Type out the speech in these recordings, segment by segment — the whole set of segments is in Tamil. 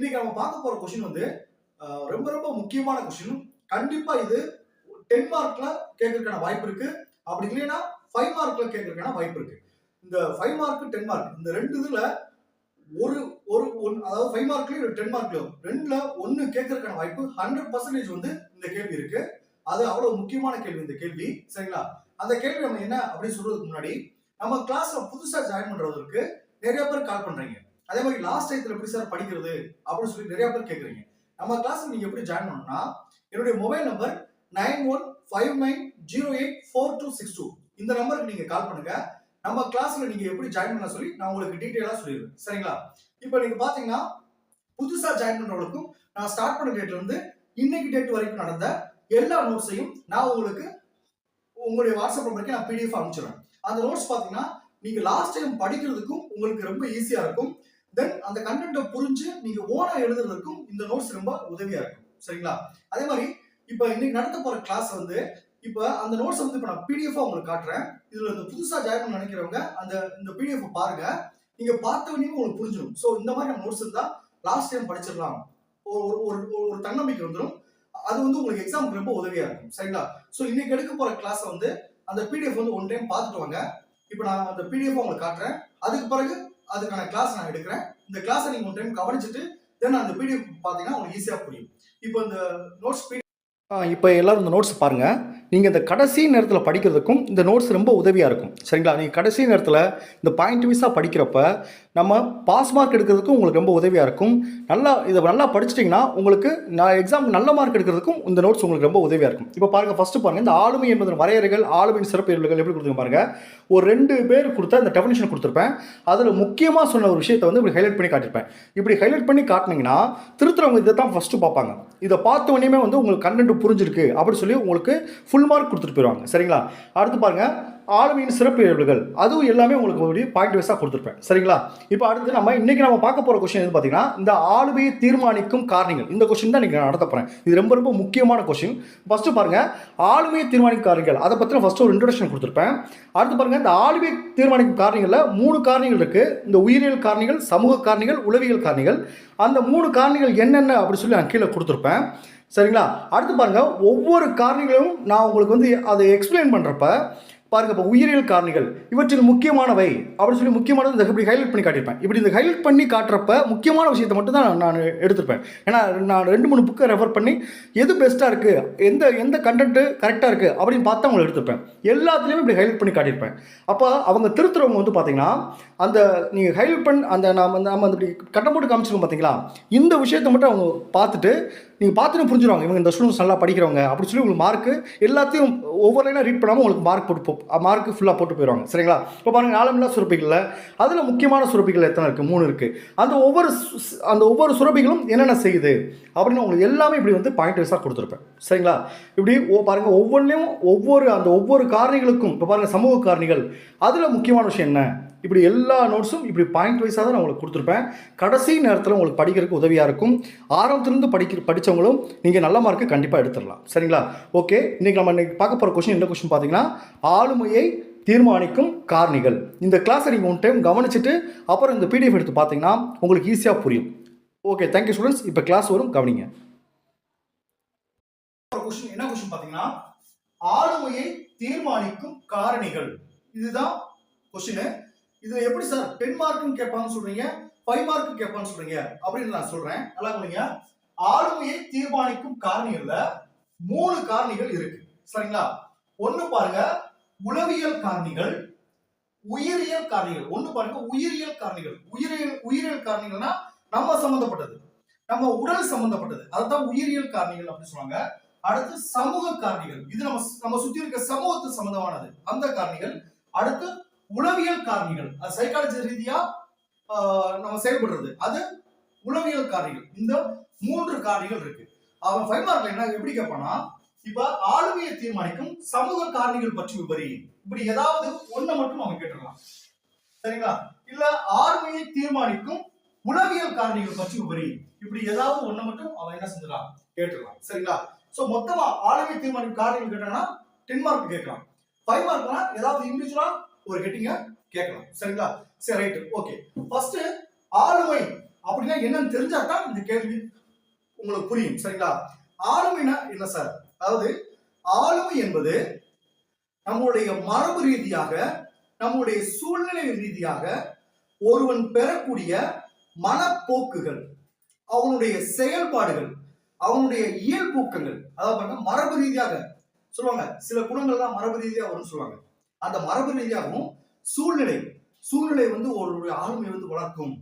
இன்னைக்கு நம்ம பார்க்க போற கொஸ்டின் வந்து ரொம்ப ரொம்ப முக்கியமான கொஸ்டின் கண்டிப்பா இது டென் மார்க்ல கேட்கறதுக்கான வாய்ப்பு இருக்கு. அப்படி இல்லைன்னா ஃபைவ் மார்க்ல கேட்கறதுக்கான வாய்ப்பு இருக்கு. இந்த ஃபைவ் மார்க் டென் மார்க் இந்த ரெண்டு இதுல ஒரு ஒரு ஒன்- அதாவது ஃபைவ் மார்க்லயும் டென் மார்க்லயும் ரெண்டுல ஒன்னு கேட்கறதுக்கான வாய்ப்பு ஹண்ட்ரட் பர்சன்டேஜ் வந்து இந்த கேள்வி இருக்கு. அது அவ்வளவு முக்கியமான கேள்வி இந்த கேள்வி. சரிங்களா? அந்த கேள்வி நம்ம என்ன அப்படின்னு சொல்றதுக்கு முன்னாடி நம்ம கிளாஸ்ல புதுசா ஜாயின் பண்றவங்களுக்கு நிறைய பேர் கால் பண்றீங்க. அதே மாதிரி லாஸ்ட் டயத்துல எப்படி சார் படிக்கிறது அப்படின்னு சொல்லி நிறைய பேர் கேட்குறீங்க நம்ம கிளாஸ் நீங்க எப்படி ஜாயின் பண்ணணும்னா என்னுடைய mobile number nine one five nine zero eight four two six two இந்த நம்பருக்கு நீங்க கால் பண்ணுங்க. நம்ம கிளாஸ்ல நீங்க எப்படி ஜாயின் பண்ண சொல்லி நான் உங்களுக்கு டீட்டெயிலா சொல்லிடுவேன் சரிங்களா? இப்போ நீங்க பாத்தீங்கன்னா புதுசா ஜாயின் பண்றவங்களுக்கும் நான் ஸ்டார்ட் பண்ண டேட்ல இருந்து இன்னைக்கு டேட் வரைக்கும் நடந்த எல்லா நோட்ஸையும் நான் உங்களுக்கு உங்களுடைய வாட்ஸ்அப் நம்பருக்கு நான் பிடிஎஃப் அனுப்பிச்சிடுறேன். அந்த நோட்ஸ் பாத்தீங்கன்னா நீங்க லாஸ்ட் டைம் படிக்கிறதுக்கும் உங்களுக்கு ரொம்ப ஈஸியா இருக்கும். தென் அந்த கண்டென்ட்டை புரிஞ்சு நீங்க ஓனா எழுதுறதுக்கும் இந்த நோட்ஸ் ரொம்ப உதவியா இருக்கும். சரிங்களா? அதே மாதிரி இப்போ இன்னைக்கு நடத்த போற கிளாஸ் வந்து இப்போ அந்த நோட்ஸ் வந்து இப்போ நான் பிடிஎஃப் உங்களுக்கு காட்டுறேன். இதுல இந்த புதுசா ஜாயின் பண்ண நினைக்கிறவங்க அந்த இந்த பிடிஎஃப் பாருங்க. நீங்க பார்த்தவனையும் உங்களுக்கு புரிஞ்சிடும் ஸோ இந்த மாதிரி நம்ம நோட்ஸ் இருந்தா லாஸ்ட் டைம் படிச்சிடலாம். ஒரு ஒரு ஒரு ஒரு தன்னம்பிக்கை வந்துடும் அது வந்து உங்களுக்கு எக்ஸாமுக்கு ரொம்ப உதவியா இருக்கும். சரிங்களா? ஸோ இன்னைக்கு எடுக்க போற கிளாஸ் வந்து அந்த பிடிஎஃப் வந்து ஒன் டைம் பார்த்துட்டு வாங்க. இப்போ நான் அந்த பிடிஎஃப் உங்களுக்கு காட்டுறேன். அதுக்கு பிறகு அதுக்கான கிளாஸ் நான் எடுக்கிறேன். இந்த கிளாஸை நீங்க ஒன் டைம் கவனிச்சுட்டு தென் அந்த பிடிஎஃப் பார்த்தீங்கன்னா உங்களுக்கு ஈஸியாக புரியும். இப்போ இந்த நோட்ஸ் இப்போ எல்லாரும் இந்த நோட்ஸ் பாருங்க. நீங்கள் இந்த கடைசி நேரத்தில் படிக்கிறதுக்கும் இந்த நோட்ஸ் ரொம்ப உதவியாக இருக்கும். சரிங்களா? நீங்கள் கடைசி நேரத்தில் இந்த பாயிண்ட் வைஸாக படிக்கிறப்ப நம்ம பாஸ் மார்க் எடுக்கிறதுக்கும் உங்களுக்கு ரொம்ப உதவியாக இருக்கும். நல்லா இதை நல்லா படிச்சிட்டிங்கன்னா உங்களுக்கு நான் எக்ஸாம் நல்ல மார்க் எடுக்கிறதுக்கும் இந்த நோட்ஸ் உங்களுக்கு ரொம்ப உதவியாக இருக்கும். இப்போ பாருங்கள் ஃபஸ்ட்டு பாருங்கள் இந்த ஆளுமை என்பதன் வரையறைகள் ஆளுமையின் சிறப்பு இயல்புகள் எப்படி கொடுத்துருங்க பாருங்கள் ஒரு ரெண்டு பேர் கொடுத்த இந்த டெஃபினேஷன் கொடுத்துருப்பேன். அதில் முக்கியமாக சொன்ன ஒரு விஷயத்தை வந்து இப்படி ஹைலைட் பண்ணி காட்டியிருப்பேன். இப்படி ஹைலைட் பண்ணி காட்டினீங்கன்னா திருத்துறவங்க இதை தான் ஃபஸ்ட்டு பார்ப்பாங்க இதை பார்த்த உடனே வந்து உங்களுக்கு கண்டென்ட் புரிஞ்சிருக்கு அப்படின்னு சொல்லி உங்களுக்கு ஃபுல் மார்க் கொடுத்துட்டு போயிடுவாங்க சரிங்களா? அடுத்து பாருங்க ஆளுமையின் சிறப்பு இயல்புகள். அதுவும் எல்லாமே உங்களுக்கு ஒரு பாயிண்ட் வைஸாக கொடுத்துருப்பேன். சரிங்களா? இப்போ அடுத்து நம்ம இன்றைக்கி நம்ம பார்க்க போகிற கொஸ்டின் எது பார்த்தீங்கன்னா இந்த ஆளுமையை தீர்மானிக்கும் காரணிகள். இந்த கொஸ்டின் தான் நீங்கள் நடத்த போகிறேன் இது ரொம்ப ரொம்ப முக்கியமான கொஸ்டின் ஃபஸ்ட்டு பாருங்கள் ஆளுமையை தீர்மானிக்கும் காரணிகள். அதை பற்றின ஃபஸ்ட்டு ஒரு இன்ட்ரடக்ஷன் கொடுத்துருப்பேன். அடுத்து பாருங்கள் இந்த ஆளுமையை தீர்மானிக்கும் காரணிகளில் மூணு காரணிகள் இருக்குது இந்த உயிரியல் காரணிகள் சமூக காரணிகள் உளவியல் காரணிகள். அந்த மூணு காரணிகள் என்னென்ன அப்படின்னு சொல்லி நான் கீழே கொடுத்துருப்பேன். சரிங்களா? அடுத்து பாருங்கள் ஒவ்வொரு காரணிகளும் நான் உங்களுக்கு வந்து அதை எக்ஸ்பிளைன் பண்ணுறப்ப பாருங்க இப்போ உயிரியல் காரணிகள் இவற்றில் முக்கியமானவை அப்படின்னு சொல்லி முக்கியமானது இந்த இப்படி ஹைலைட் பண்ணி காட்டியிருப்பேன். இப்படி இந்த ஹைலைட் பண்ணி காட்டுறப்ப முக்கியமான விஷயத்தை மட்டும் தான் நான் எடுத்திருப்பேன். ஏன்னா நான் ரெண்டு மூணு புக்கை ரெஃபர் பண்ணி எது பெஸ்ட்டாக இருக்குது எந்த எந்த கண்டென்ட்டு கரெக்டாக இருக்குது அப்படின்னு பார்த்து அவங்களை எடுத்திருப்பேன். எல்லாத்துலேயுமே இப்படி ஹைலைட் பண்ணி காட்டியிருப்பேன். அப்போ அவங்க திருத்துறவங்க வந்து பார்த்தீங்கன்னா அந்த நீங்கள் ஹைலைட் பண் அந்த நம்ம நம்ம அந்த இப்படி கட்டம் போட்டு காமிச்சிருக்கோம் பார்த்தீங்களா இந்த விஷயத்தை மட்டும் அவங்க பார்த்துட்டு நீங்கள் பார்த்துட்டு புரிஞ்சிருவாங்க. இவங்க இந்த ஸ்டூடெண்ட்ஸ் நல்லா படிக்கிறவங்க. அப்படின்னு சொல்லி உங்களுக்கு மார்க்கு எல்லாத்தையும் ஒவ்வொரு லைனாக ரீட் பண்ணாமல் உங்களுக்கு மார்க் போட்டு மார்க் ஃபுல்லாக போட்டு போயிடுவாங்க. சரிங்களா? இப்போ பாருங்கள் நாளமில்லா சுரப்பிகளில் அதில் முக்கியமான சுரப்பிகள் எத்தனை இருக்குது மூணு இருக்குது அந்த ஒவ்வொரு அந்த ஒவ்வொரு சுரப்பிகளும் என்னென்ன செய்யுது? அப்படின்னு உங்களுக்கு எல்லாமே இப்படி வந்து பாயிண்ட் வைஸாக கொடுத்துருப்பேன். சரிங்களா? இப்படி ஓ பாருங்கள் ஒவ்வொன்றையும் ஒவ்வொரு அந்த ஒவ்வொரு காரணிகளுக்கும் இப்போ பாருங்கள் சமூக காரணிகள். அதில் முக்கியமான விஷயம் என்ன? இப்படி எல்லா நோட்ஸும் இப்படி பாயிண்ட் வைஸாக தான் நான் உங்களுக்கு கொடுத்துருப்பேன். கடைசி நேரத்தில் உங்களுக்கு படிக்கிறதுக்கு உதவியாக இருக்கும். ஆரம்பத்துலேருந்து படிக்கிற படித்தவங்களும் நீங்கள் நல்ல மார்க்கு கண்டிப்பாக எடுத்துடலாம். சரிங்களா? ஓகே இன்றைக்கி நம்ம இன்றைக்கி பார்க்க போகிற கொஷின் என்ன கொஷின் பார்த்தீங்கன்னா ஆளுமையை தீர்மானிக்கும் காரணிகள். இந்த கிளாஸை நீங்கள் ஒன் டைம் கவனிச்சுட்டு அப்புறம் இந்த பிடிஎஃப் எடுத்து பார்த்தீங்கன்னா உங்களுக்கு ஈஸியாக புரியும். ஓகே தேங்க்யூ ஸ்டூடெண்ட்ஸ் இப்போ கிளாஸ் வரும். கவனிங்க. கொஷின் என்ன கொஷின் பார்த்தீங்கன்னா ஆளுமையை தீர்மானிக்கும் காரணிகள். இதுதான் கொஷின் இது எப்படி சார் டென் மார்க்குன்னு கேட்பான்னு சொல்றீங்க? ஃபைவ் மார்க்கும் கேட்பான்னு சொல்றீங்க. அப்படின்னு நான் சொல்றேன். நல்லா கவனிங்க. ஆளுமையை தீர்மானிக்கும் காரணிகள்ல மூணு காரணிகள் இருக்கு. சரிங்களா? ஒண்ணு பாருங்க. உளவியல் காரணிகள் உயிரியல் காரணிகள். ஒண்ணு பாருங்க. உயிரியல் காரணிகள். உயிரியல் உயிரியல் காரணிகள்னா நம்ம சம்பந்தப்பட்டது. நம்ம உடல் சம்பந்தப்பட்டது. அதுதான் உயிரியல் காரணிகள் அப்படின்னு சொல்லுவாங்க. அடுத்து சமூக காரணிகள். இது நம்ம நம்ம சுத்தி இருக்க சமூகத்து சம்பந்தமானது. அந்த காரணிகள். அடுத்து உளவியல் காரணிகள். அது சைக்காலஜி ரீதியா நம்ம செயல்படுறது. அது உளவியல் காரணிகள். இந்த மூன்று காரணிகள் இருக்கு. அவன் ஃபைவ் மார்க்ல என்ன எப்படி கேட்பானா இப்ப ஆளுமையை தீர்மானிக்கும் சமூக காரணிகள் பற்றி விபரி இப்படி ஏதாவது ஒண்ணை மட்டும் அவன் கேட்டுடலாம். சரிங்களா? இல்ல ஆளுமையை தீர்மானிக்கும் உளவியல் காரணிகள் பற்றி விபரி இப்படி ஏதாவது ஒண்ணை மட்டும் அவன் என்ன செஞ்சிடலாம் கேட்டுடலாம். சரிங்களா? சோ மொத்தமா ஆளுமை தீர்மானிக்கும் காரணிகள் கேட்டானா டென் மார்க் கேட்கலாம். ஃபைவ் மார்க்னா ஏதாவது இண்டிவிஜுவலா ஒரு ஹெட்டிங்க கேட்கலாம். சரிங்களா? சரி ரைட்டு ஓகே ஃபர்ஸ்ட் ஆளுமை அப்படின்னா என்னன்னு தெரிஞ்சா தான் இந்த கேள்வி உங்களுக்கு புரியும். சரிங்களா? ஆளுமைனா என்ன சார் அதாவது ஆளுமை என்பது நம்முடைய மரபு ரீதியாக நம்முடைய சூழ்நிலை ரீதியாக ஒருவன் பெறக்கூடிய மனப்போக்குகள் அவனுடைய செயல்பாடுகள் அவனுடைய இயல்பூக்கங்கள் அதாவது மரபு ரீதியாக சொல்லுவாங்க. சில குணங்கள்லாம் மரபு ரீதியாக வரும்னு சொல்லுவாங்க. அந்த மரபு ரீதியாகவும் சூழ்நிலை சூழ்நிலை வந்து ஒரு ஆளுமை வந்து வளர்க்கும்.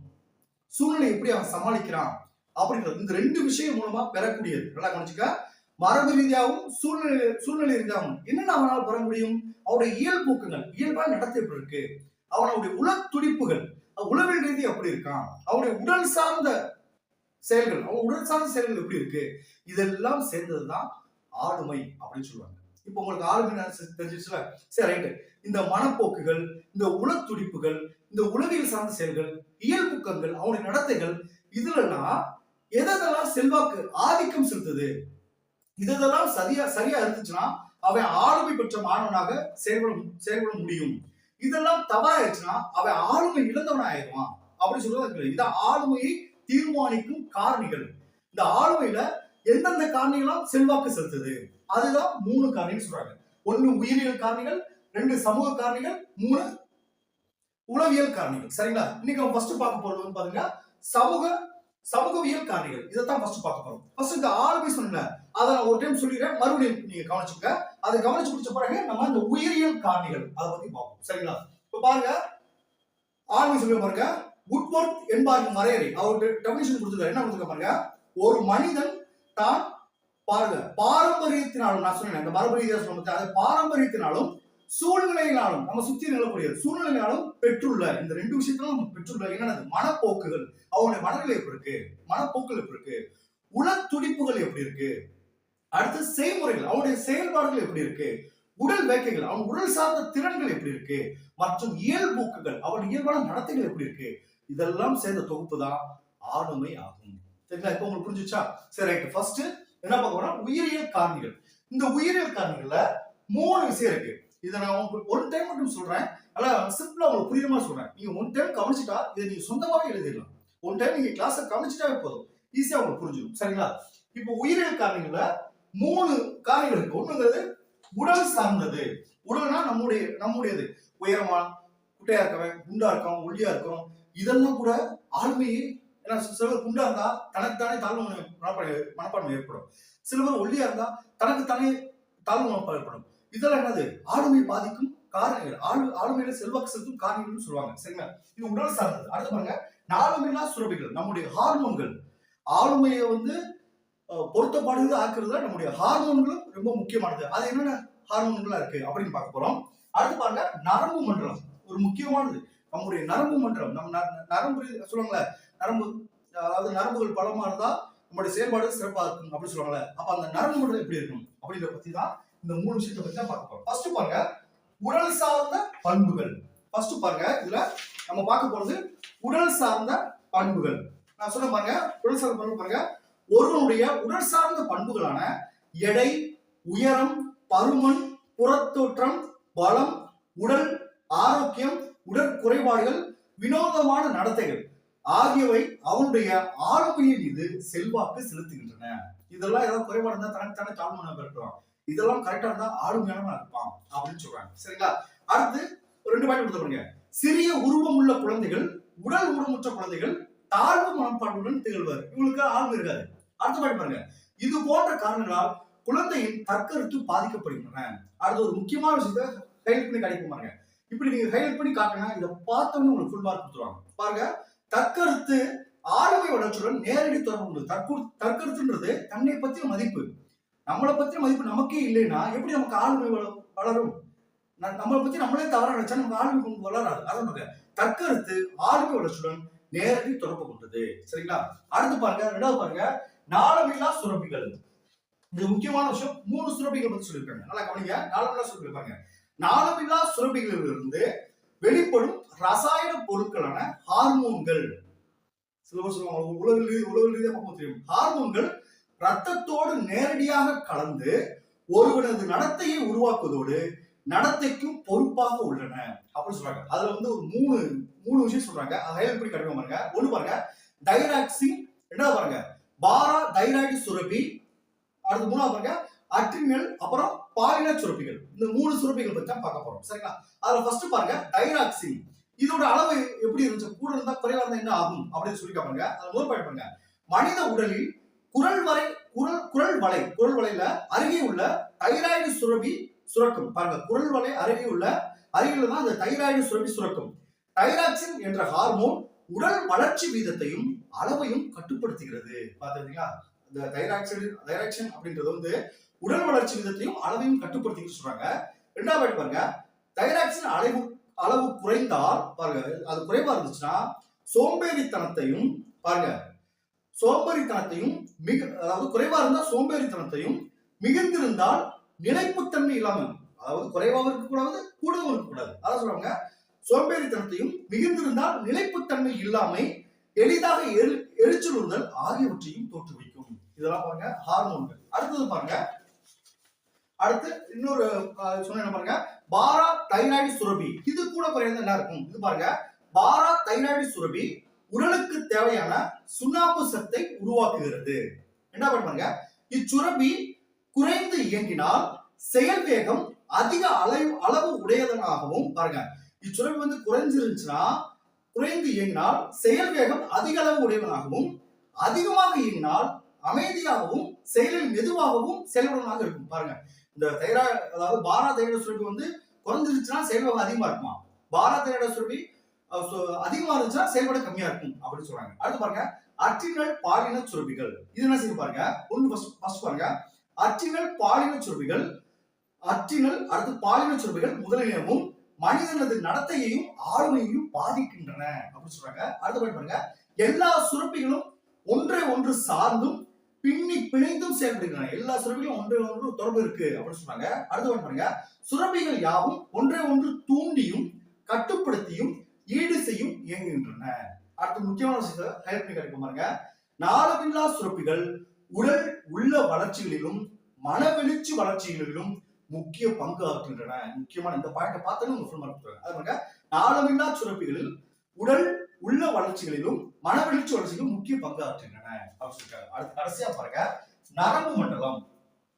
சூழ்நிலை எப்படி அவன் சமாளிக்கிறான் அப்படின்றது இந்த ரெண்டு விஷயம் மூலமா பெறக்கூடியது. நல்லா கவனிச்சுக்க. மரபு ரீதியாகவும் சூழ்நிலை சூழ்நிலை ரீதியாகவும் என்னென்ன அவனால் பெற முடியும்? அவருடைய இயல்போக்குகள் இயல்பா நடத்தை எப்படி இருக்கு? அவனுடைய உல துடிப்புகள் உளவியல் ரீதி எப்படி இருக்கான்? அவனுடைய உடல் சார்ந்த செயல்கள் அவன் உடல் சார்ந்த செயல்கள் எப்படி இருக்கு? இதெல்லாம் சேர்ந்ததுதான் ஆளுமை அப்படின்னு சொல்லுவாங்க. இப்போ உங்களுக்கு ஆளுமை தெரிஞ்சிச்சுல சரி ரைட்டு இந்த மனப்போக்குகள் இந்த உளத்துடிப்புகள் இந்த உளவியல் சார்ந்த செயல்கள் இயல்புக்கங்கள் அவனுடைய நடத்தைகள் இதுலலாம் எதெல்லாம் செல்வாக்கு ஆதிக்கம் செலுத்துது? இதெல்லாம் சரியா சரியா இருந்துச்சுன்னா அவன் ஆளுமை பெற்ற மாணவனாக செயல்பட செயல்பட முடியும். இதெல்லாம் தவறாயிருச்சுன்னா அவன் ஆளுமை இழந்தவன் ஆயிடுவான் அப்படின்னு சொல்றது இந்த ஆளுமையை தீர்மானிக்கும் காரணிகள். இந்த ஆளுமையில எந்தெந்த காரணிகளாம் செல்வாக்கு செலுத்துது? அதுதான் மூணு காரணிகள் சொல்றாங்க. ஒண்ணு உயிரியல் காரணிகள் ரெண்டு சமூக காரணிகள் மூணு உளவியல் காரணிகள். சரிங்களா? இன்னைக்கு நம்ம ஃபர்ஸ்ட் பார்க்க போறது வந்து பாருங்க சமூக சமூகவியல் காரணிகள். இதைத்தான் ஃபர்ஸ்ட் பார்க்க போறோம். ஃபர்ஸ்ட் இந்த ஆளுமை சொன்ன அதை நான் ஒரு டைம் சொல்லிடுறேன். மறுபடியும் நீங்க கவனிச்சுக்க. அதை கவனிச்சு முடிச்ச பிறகு நம்ம இந்த உயிரியல் காரணிகள் அதை பத்தி பார்ப்போம். சரிங்களா? இப்ப பாருங்க. ஆளுமை சொல்லி பாருங்க. உட்வொர்க் என்பாரின் வரையறை. அவருக்கு டெபினிஷன் கொடுத்துருக்காரு என்ன கொடுத்துருக்க பாருங்க? ஒரு மனிதன் தான் பாருங்க பாரம்பரியத்தினாலும் நான் சொன்னேன் இந்த மரபு ரீதியாக சொல்ல அது பாரம்பரியத்தினாலும் சூழ்நிலையினாலும் நம்ம சுத்தி நிலக்கூடிய சூழ்நிலையினாலும் பெற்றுள்ள இந்த ரெண்டு விஷயத்திலும் நம்ம பெற்றுள்ள என்னென்னது மனப்போக்குகள். அவனுடைய மனநிலை எப்படி இருக்கு? மனப்போக்குகள் எப்படி இருக்கு? உள துடிப்புகள் எப்படி இருக்கு? அடுத்து செய்முறைகள். அவனுடைய செயல்பாடுகள் எப்படி இருக்கு? உடல் வேக்கைகள். அவன் உடல் சார்ந்த திறன்கள் எப்படி இருக்கு? மற்றும் இயல்போக்குகள். அவன் இயல்பான நடத்தைகள் எப்படி இருக்கு? இதெல்லாம் சேர்ந்த தொகுப்பு தான் ஆளுமை ஆகும். சரிங்களா? இப்போ உங்களுக்கு புரிஞ்சுச்சா? சரி ரைட் ஃபர்ஸ்ட் என்ன பார்க்க போறோம்? உயிரியல் காரணிகள். இந்த உயிரியல் காரணிகள்ல மூணு விஷயம் இருக்கு. இதை நான் உங்களுக்கு ஒரு டைம் மட்டும் சொல்றேன். நல்லா சிம்பிளா உங்களுக்கு புரியுற மாதிரி சொல்றேன். நீங்க ஒன் டைம் கவனிச்சுட்டா இதை நீங்க சொந்தமாவே எழுதிடலாம். ஒன் டைம் நீங்க கிளாஸை கவனிச்சுட்டாவே போதும். ஈஸியா உங்களுக்கு புரிஞ்சிடும் சரிங்களா? இப்போ உயிரியல் காரணிகள்ல மூணு காரணிகள் இருக்கு. ஒண்ணுங்கிறது உடல் சார்ந்தது. உடல்னா நம்முடைய நம்முடையது. உயரமா குட்டையா இருக்கவன் குண்டா இருக்கவன் ஒல்லியா இருக்கோம் இதெல்லாம் கூட ஆளுமையை ஏன்னா சில பேர் குண்டா இருந்தா தனக்குத்தானே தாழ்வு மனப்பான்மை மனப்பான்மை ஏற்படும். சில பேர் ஒல்லியா இருந்தா தனக்குத்தானே தாழ்வு மனப்பான்மை ஏற்படும். இதெல்லாம் என்னது? ஆளுமை பாதிக்கும் காரணிகள். ஆளு ஆளுமையில செல்வாக்கு செலுத்தும் காரணிகள்னு சொல்லுவாங்க. சரிங்களா? இது உடல் சார்ந்தது. அடுத்து பாருங்க. நாளுமில்லா சுரபிகள் நம்முடைய ஹார்மோன்கள். ஆளுமையை வந்து பொருத்தப்படுகிறது ஆக்குறதுல நம்முடைய ஹார்மோன்களும் ரொம்ப முக்கியமானது. அது என்னென்ன ஹார்மோன்களா இருக்கு அப்படின்னு பார்க்க போறோம். அடுத்து பாருங்க நரம்பு மண்டலம். ஒரு முக்கியமானது. நம்முடைய நரம்பு மண்டலம். நம்ம நரம்பு சொல்லுவாங்களே நரம்பு அதாவது நரம்புகள் பலமா இருந்தா நம்முடைய செயல்பாடு சிறப்பாக இருக்கும் அப்படின்னு சொல்லுவாங்களே அப்ப அந்த நரம்பு மண்டலம் எப்படி இருக்கும்? அப்படிங்கிற பத்தி தான் இந்த மூணு விஷயத்தை பத்தி தான் பார்க்க போறோம். ஃபர்ஸ்ட் பாருங்க உடல் சார்ந்த பண்புகள். ஃபர்ஸ்ட் பாருங்க இதுல நம்ம பார்க்க போறது உடல் சார்ந்த பண்புகள். நான் சொல்ல பாருங்க உடல் சார்ந்த பண்பு பாருங்க. ஒருவனுடைய உடல் சார்ந்த பண்புகளான எடை உயரம் பருமன் புறத்தோற்றம் பலம் உடல் ஆரோக்கியம் உடற்குறைபாடுகள் வினோதமான நடத்தைகள் ஆகியவை அவனுடைய ஆளுமையின் மீது செல்வாக்கு செலுத்துகின்றன. இதெல்லாம் ஏதாவது குறைபாடு இருந்தால் தனக்கு தானே தாழ்மான பெருக்கிறான் இதெல்லாம் கரெக்டா இருந்தா ஆளுமையானவன் இருப்பான் அப்படின்னு சொல்றாங்க. சரிங்களா? அடுத்து ஒரு ரெண்டு பாயிண்ட் கொடுத்துருங்க சிறிய உருவம் உள்ள குழந்தைகள் உடல் ஊனமுற்ற குழந்தைகள் தாழ்வு மனப்பாட்டுடன் திகழ்வார். இவங்களுக்கு ஆளுமை இருக்காது. அடுத்த பாயிண்ட் பாருங்க. இது போன்ற காரணங்களால் குழந்தையின் தற்கருத்து பாதிக்கப்படுகின்றன. அடுத்து ஒரு முக்கியமான விஷயத்த ஹைலைட் பண்ணி கிடைக்கும் பாருங்க. இப்படி நீங்க ஹைலைட் பண்ணி காட்டுங்க இதை பார்த்தோன்னு உங்களுக்கு ஃபுல் மார்க் கொடுத்துருவாங்க. பாருங்க. தற்கருத்து ஆளுமை வளர்ச்சியுடன் நேரடி தொடர்பு உண்டு. தற்கு தற்கருத்துன்றது தன்னை பற்றிய மதிப்பு. நம்மளை பற்றி மதிப்பு நமக்கே இல்லைன்னா எப்படி நமக்கு ஆளுமை வளரும்? நம்மளை பற்றி நம்மளே தவற நினைச்சா நமக்கு ஆளுமை வளராது. அதான் தற்கருத்து ஆளுமை வளர்ச்சியுடன் நேரடி தொடர்பு கொண்டது. சரிங்களா? அடுத்து பாருங்க ரெண்டாவது பாருங்க நாளமில்லா சுரப்பிகள். இது முக்கியமான விஷயம். மூணு சுரப்பிகள் பத்தி சொல்லியிருக்காங்க. நல்லா கவனிங்க. நாளமில்லா சுரப்பிகள் பாருங்க. நாளமில்லா சுரப்பிகளிலிருந்து வெளிப்படும் ரசாயன பொருட்களான ஹார்மோன்கள் சில பேர் சொல்லுவாங்க. உலகில் உலகில் ரீதியாக தெரியும். ஹார்மோன்கள் ரத்தத்தோடு நேரடியாக கலந்து ஒருவனது நடத்தையை உருவாக்குவதோடு நடத்தைக்கும் பொறுப்பாக உள்ளன. அப்படின்னு சொல்றாங்க. அதுல வந்து ஒரு மூணு மூணு விஷயம் சொல்றாங்க. அதை எப்படி பண்ணி கட்டுக்க பாருங்க. ஒண்ணு பாருங்க. டைராக்சின் ரெண்டாவது பாருங்க. பாரா தைராய்டு சுரப்பி. அடுத்து மூணாவது பாருங்க. அட்ரினல் அப்புறம் பாலின சுரப்பிகள். இந்த மூணு சுரப்பிகள் பத்தி தான் பார்க்க போறோம். சரிங்களா? அதுல ஃபர்ஸ்ட் பாருங்க. தைராக்சின். இதோட அளவு எப்படி இருந்துச்சு? கூட இருந்தா குறைவா இருந்தா என்ன ஆகும்? அப்படின்னு சொல்லி பாருங்க. அதுல முதல் பாயிண்ட் பாருங்க. மனித உடலில் குரல் வரை குரல் குரல் வலை குரல் வலையில அருகே உள்ள தைராய்டு சுரபி சுரக்கும். பாருங்க குரல் வலை அருகே உள்ள அருகில் தான் அந்த தைராய்டு சுரபி சுரக்கும். தைராக்சின் என்ற ஹார்மோன் உடல் வளர்ச்சி வீதத்தையும் அளவையும் கட்டுப்படுத்துகிறது. பாத்துருக்கீங்களா இந்த தைராக்சின் தைராக்சின் அப்படின்றது வந்து உடல் வளர்ச்சி விதத்தையும் அளவையும் கட்டுப்படுத்தி சொல்றாங்க. ரெண்டாவது பாயிண்ட் பாருங்க. தைராக்சின் அளவு அளவு குறைந்தால் பாருங்க அது குறைவா இருந்துச்சுன்னா சோம்பேறித்தனத்தையும் பாருங்க சோம்பேறித்தனத்தையும் மிக அதாவது குறைவா இருந்தால் சோம்பேறித்தனத்தையும் மிகுந்திருந்தால் நிலைப்புத்தன்மை இல்லாமல் அதாவது குறைவாகவும் இருக்கக்கூடாது கூடவும் இருக்கக்கூடாது. அதான் சொல்றாங்க சோம்பேறித்தனத்தையும் மிகுந்திருந்தால் நிலைப்புத்தன்மை இல்லாமை எளிதாக எரி- எரிச்சலுறுதல் ஆகியவற்றையும் தோற்றுவிக்கும். இதெல்லாம் பாருங்க ஹார்மோன்கள். அடுத்தது பாருங்க. அடுத்து இன்னொரு சொன்ன என்ன பாருங்க? பாரா தைராய்டு சுரபி. இது கூட குறைந்த என்ன இருக்கும். இது பாருங்க. பாரா தைராய்டு சுரபி உடலுக்கு தேவையான சுண்ணாம்பு சத்தை உருவாக்குகிறது. என்ன பண்ணுங்க இச்சுரபி குறைந்து இயங்கினால் செயல் வேகம் அதிக அளவு அளவு உடையதனாகவும் பாருங்க. இச்சுரபி வந்து குறைஞ்சிருந்துச்சுன்னா குறைந்து இயங்கினால் செயல் வேகம் அதிக அளவு உடையவனாகவும் அதிகமாக இயங்கினால் அமைதியாகவும் செயலில் மெதுவாகவும் செயல்படனாக இருக்கும். பாருங்க. இந்த தைரா அதாவது பாரா தைராய்டு சுரப்பி வந்து குறைஞ்சிருச்சுன்னா செயல்பாடு அதிகமா இருக்குமா? பாரா தைராய்டு சுரப்பி அதிகமா இருந்துச்சுன்னா செயல்பாடு கம்மியா இருக்கும் அப்படின்னு சொல்றாங்க. அடுத்து பாருங்க அற்றினல் பாலின சுரப்பிகள். இது என்ன செய்ய பாருங்க? ஒன்று ஃபர்ஸ்ட் பாருங்க. அற்றினல் பாலின சுரப்பிகள் அற்றினல் அடுத்து பாலின சுரப்பிகள் முதலியவும் மனிதனது நடத்தையையும் ஆளுமையையும் பாதிக்கின்றன அப்படின்னு சொல்றாங்க. அடுத்த பாயிண்ட் பாருங்க. எல்லா சுரப்பிகளும் ஒன்றை ஒன்று சார்ந்தும் பின்னி பிணைந்தும் செயல்படுகின்றன. எல்லா சுரப்பிகளும் ஒன்றை ஒன்று தொடர்பு இருக்கு அப்படின்னு சொல்றாங்க. அடுத்த பாயிண்ட் பாருங்க. சுரப்பிகள் யாவும் ஒன்றை ஒன்று தூண்டியும் கட்டுப்படுத்தியும் ஈடு செய்யும் இயங்குகின்றன. அடுத்து முக்கியமான விஷயத்தை ஹைலைட் கிடைக்க பாருங்க. நாளவில்லா சுரப்பிகள் உடல் உள்ள வளர்ச்சிகளிலும் மனவெழுச்சி வளர்ச்சிகளிலும் முக்கிய பங்கு ஆற்றுகின்றன முக்கியமான இந்த பாயிண்ட பார்த்தோன்னு உங்க ஃபுல் மார்க் அது பாருங்க நாளமில்லா சுரப்பிகளில் உடல் உள்ள வளர்ச்சிகளிலும் மனவெழுச்சி வளர்ச்சிகளும் முக்கிய பங்கு ஆற்றுகின்றன அப்படின்னு சொல்லிட்டாங்க அடுத்து கடைசியா பாருங்க நரம்பு மண்டலம்.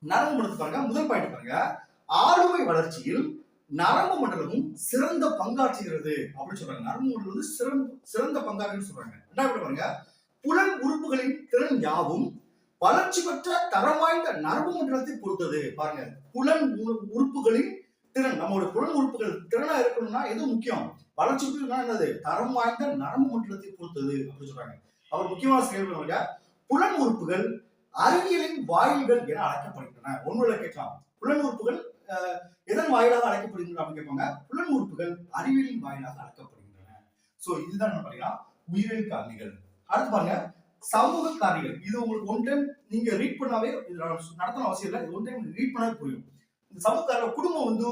நரம்பு மண்டலத்தை பாருங்க முதல் பாயிண்ட் பாருங்க ஆளுமை வளர்ச்சியில் நரம்பு மண்டலமும் சிறந்த பங்காற்றுகிறது அப்படின்னு சொல்றாங்க. நரம்பு மண்டலம் வந்து சிறந்த சிறந்த பங்காற்றுன்னு சொல்றாங்க. ரெண்டாவது பாருங்க? புலன் உறுப்புகளின் திறன் யாவும் வளர்ச்சி பெற்ற தரம் வாய்ந்த நரம்பு மண்டலத்தை பொறுத்தது. பாருங்க. புலன் உறுப்புகளின் திறன் நம்மளோட புலன் உறுப்புகள் திறனா இருக்கணும்னா எது முக்கியம்? வளர்ச்சி என்னது? தரம் வாய்ந்த நரம்பு மண்டலத்தை பொறுத்தது அப்படின்னு சொல்றாங்க. அவர் முக்கியமான செயல்பாடு புலன் உறுப்புகள் அறிவியலின் வாயில்கள் என அழைக்கப்படுகின்றன. ஒன்றுல கேட்கலாம். புலன் உறுப்புகள் எதன் வாயிலாக அழைக்கப்படுகின்றன அப்படின்னு கேட்பாங்க? புலன் உறுப்புகள் அறிவியலின் வாயிலாக அழைக்கப்படுகின்றன. சோ இதுதான் என்ன பாத்தீங்கன்னா உயிரியல் காரணிகள். அடுத்து பாருங்க. சமூக காரணிகள். இது உங்களுக்கு ஒன் டைம் நீங்க ரீட் பண்ணாவே நடத்தணும் அவசியம் இல்லை. ஒன் டைம் ரீட் பண்ணாவே புரியும். இந்த சமூக காரணம் குடும்பம் வந்து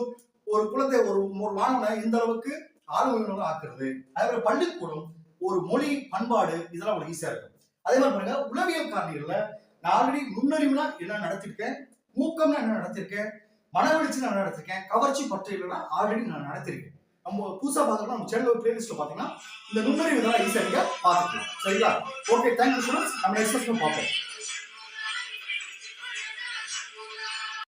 ஒரு குழந்தை ஒரு ஒரு மாணவனை எந்த அளவுக்கு ஆளுமையுள்ள ஆக்குறது? அதே மாதிரி பள்ளிக்கூடம் ஒரு மொழி பண்பாடு இதெல்லாம் உங்களுக்கு ஈஸியா இருக்கும். அதே மாதிரி பாருங்க. உளவியல் காரணிகள்ல நான் ஆல்ரெடி நுண்ணறிவுனா என்ன நடத்திருக்கேன்? ஊக்கம்னா என்ன நடத்திருக்கேன்? மனவெளிச்சு நான் நடத்திருக்கேன். கவர்ச்சி பற்றியலாம் ஆல்ரெடி நான் நடத்திருக்கேன். நம்ம புதுசா பார்த்தோம்னா நம்ம சேனல் பிளேலிஸ்ட்ல பார்த்தீங்கன்னா இந்த நுண்ணறிவு இதெல்லாம் ஈஸியாக பார்த்துக்கலாம். சரிங்களா? ஓகே தேங்க்யூ ஸ்டூடெண்ட்ஸ் நம்ம நெக்ஸ்ட் பார்ப்போம்.